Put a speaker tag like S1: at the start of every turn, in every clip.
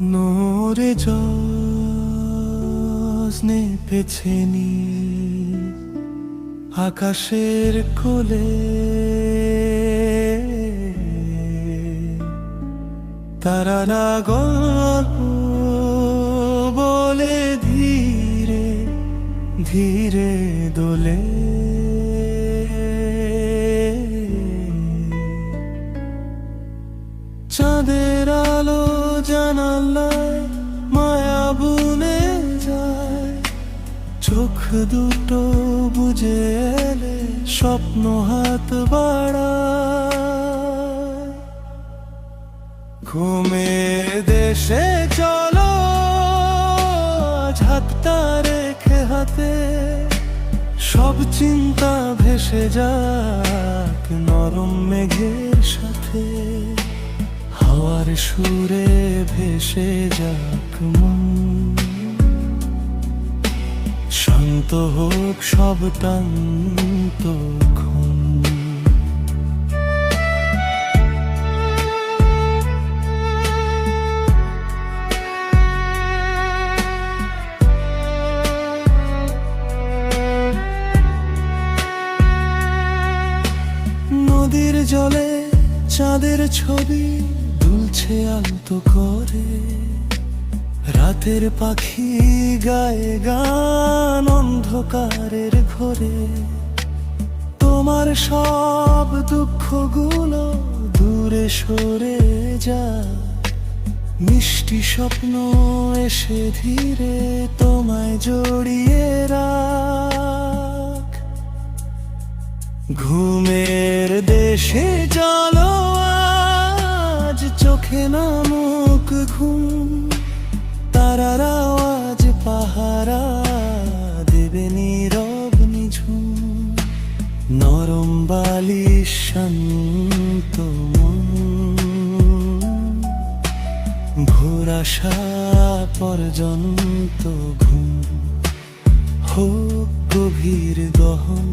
S1: নোরে জনে পেছেনি আকাশের কোলে। তারারা গল্প বলে ধীরে ধীরে দোলে। চাঁদের জানালায় মায়া বুনে যায়। চোখ দুটো বুঝে এলে স্বপ্ন হাত বাড়ায়। ঘুমের দেশে চলো হাতটা রেখে হাতে। সব চিন্তা ভেসে যাক নরম মেঘের সাথে। হাওয়ার সুরে ভেসে যাক মন। শান্ত হোক সব টান্ত নদীর জলে চাঁদের ছবি দুলছে আলতো করে। রাতের পাখি গায়ে গান অন্ধকারের ঘরে। তোমার সব দুঃখগুলো দূরে সরে যা। মিষ্টি স্বপ্ন এসে ধীরে তোমায় জড়িয়ে রাখ। ঘুমের দেশে চলো আজ চোখে নামুক ঘুম তারার আওয়াজ পাহারা দেবে নীরব নিঝুম নরম বালি শান্ত আসা পর্যন্ত ঘুম হোক গভীর গহন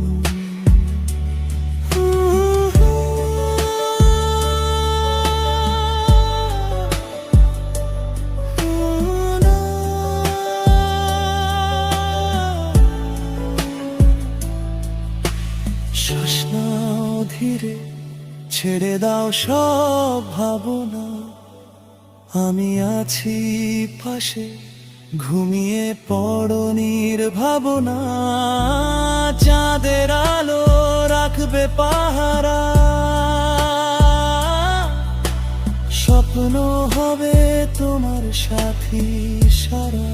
S1: ধীরে ছেড়ে দাও সব ভাবনা। আমি আছি পাশে, ঘুমিয়ে পড়ো ভাবনা চাঁদের আলো রাখবে পাহারা। স্বপ্ন হবে তোমার সাথী সারা।